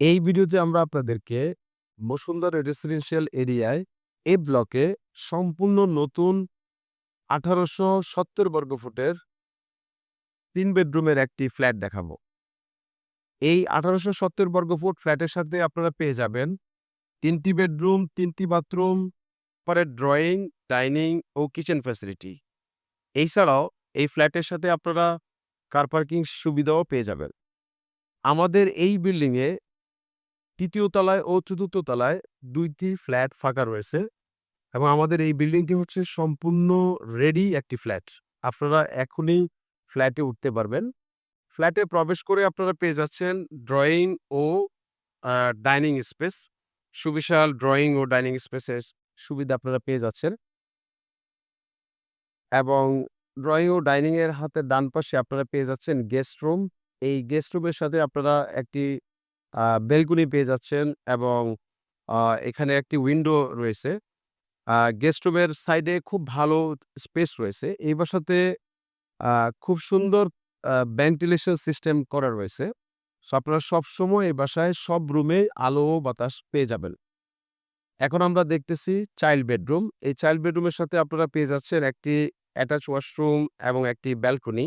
এই ভিডিওতে আমরা আপনাদেরকে বসুন্ধরা রেসিডেন্সিয়াল এরিয়ায় এ ব্লকে সম্পূর্ণ নতুন আঠারোশো সত্তর বর্গফুটের তিন বেডরুমের একটি ফ্ল্যাট দেখাবো। এই আঠারোশো সত্তর বর্গফুট ফ্ল্যাটের সাথে আপনারা পেয়ে যাবেন তিনটি বেডরুম, তিনটি বাথরুম, পরে ড্রয়িং, ডাইনিং ও কিচেন ফ্যাসিলিটি। এছাড়াও এই ফ্ল্যাটের সাথে আপনারা কার পার্কিং সুবিধাও পেয়ে যাবেন। আমাদের এই বিল্ডিংয়ে তৃতীয় তলায় ও চতুর্থ তলায় দুইটি ফ্ল্যাট ফাঁকা রয়েছে এবং আমাদের এই বিল্ডিংটি হচ্ছে সম্পূর্ণ রেডি একটি ফ্ল্যাট। আপনারা এখনই ফ্ল্যাটে উঠতে পারবেন। ফ্ল্যাটে প্রবেশ করে আপনারা পেয়ে যাচ্ছেন ড্রয়িং ও ডাইনিং স্পেস সুবিশাল ড্রয়িং ও ডাইনিং স্পেসের সুবিধা আপনারা পেয়ে যাচ্ছেন। এবং ড্রয়িং ও ডাইনিংয়ের হাতে ডান পাশে আপনারা পেয়ে যাচ্ছেন গেস্ট রুম এই গেস্ট রুমের সাথে আপনারা একটি বেলকুনি পেয়ে যাচ্ছেন এবং এখানে একটি উইন্ডো রয়েছে। গেস্ট রুমের সাইডে খুব ভালো স্পেস রয়েছে। এই বাসাতে খুব সুন্দর ভেন্টিলেশন সিস্টেম করা রয়েছে। সো আপনারা সবসময় এই বাসায় সব রুমে আলো ও বাতাস পেয়ে যাবেন। এখন আমরা দেখতেছি চাইল্ড বেডরুম। এই চাইল্ড বেডরুমের সাথে আপনারা পেয়ে যাচ্ছেন একটি অ্যাটাচ ওয়াশরুম এবং একটি ব্যালকনি।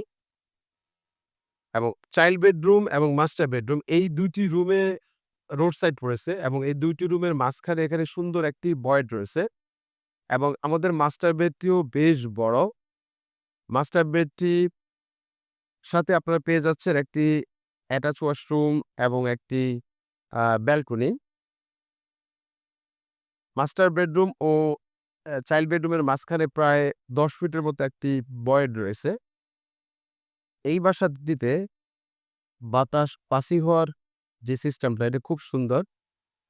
এবং চাইল্ড বেডরুম এবং মাস্টার বেডরুম এই দুইটি রুমে রোড সাইড পড়েছে এবং এই দুইটি রুমের মাঝখানে এখানে সুন্দর একটি বয়েড রয়েছে এবং আমাদের মাস্টার বেডটিও বেশ বড়। মাস্টার বেডটি সাথে আপনারা পেয়ে যাচ্ছেন একটি অ্যাটাচ ওয়াশরুম এবং একটি ব্যালকনি মাস্টার বেডরুম ও চাইল্ড বেডরুমের মাঝখানে প্রায় দশ ফিটের মতো একটি বয়েড রয়েছে। এই বাসাটিতে বাতাস পাসি হওয়ার যে সিস্টেমটা, এটা খুব সুন্দর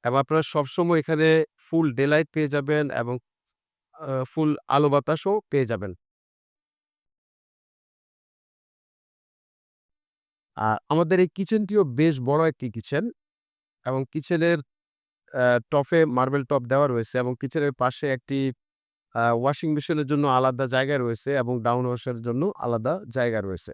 এবং আপনারা সবসময় এখানে ফুল ডেলাইট পেয়ে যাবেন এবং ফুল আলো বাতাসও পেয়ে যাবেন। আর আমাদের এই কিচেনটিও বেশ বড় একটি কিচেন এবং কিচেনের টপে মার্বেল টপ দেওয়া রয়েছে এবং কিচেনের পাশে একটি ওয়াশিং মেশিনের জন্য আলাদা জায়গা রয়েছে এবং ডাউন ওয়াশের জন্য আলাদা জায়গা রয়েছে।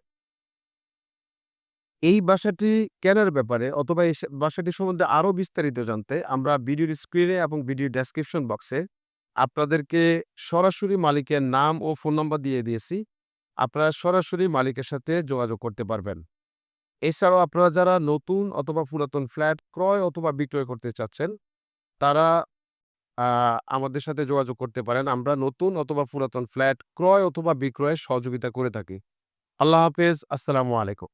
এই বাসাটি কেনার ব্যাপারে অথবা এই বাসাটি সম্বন্ধে আরও বিস্তারিত জানতে আমরা ভিডিওর স্ক্রিনে এবং ভিডিও ডেসক্রিপশন বক্সে আপনাদেরকে সরাসরি মালিকের নাম ও ফোন নম্বর দিয়ে দিয়েছি। আপনারা সরাসরি মালিকের সাথে যোগাযোগ করতে পারবেন। এছাড়াও আপনারা যারা নতুন অথবা পুরাতন ফ্ল্যাট ক্রয় অথবা বিক্রয় করতে চাচ্ছেন, তারা আমাদের সাথে যোগাযোগ করতে পারেন। আমরা নতুন অথবা পুরাতন ফ্ল্যাট ক্রয় অথবা বিক্রয়ে সহযোগিতা করে থাকি। আল্লাহ হাফেজ। আসসালামু আলাইকুম।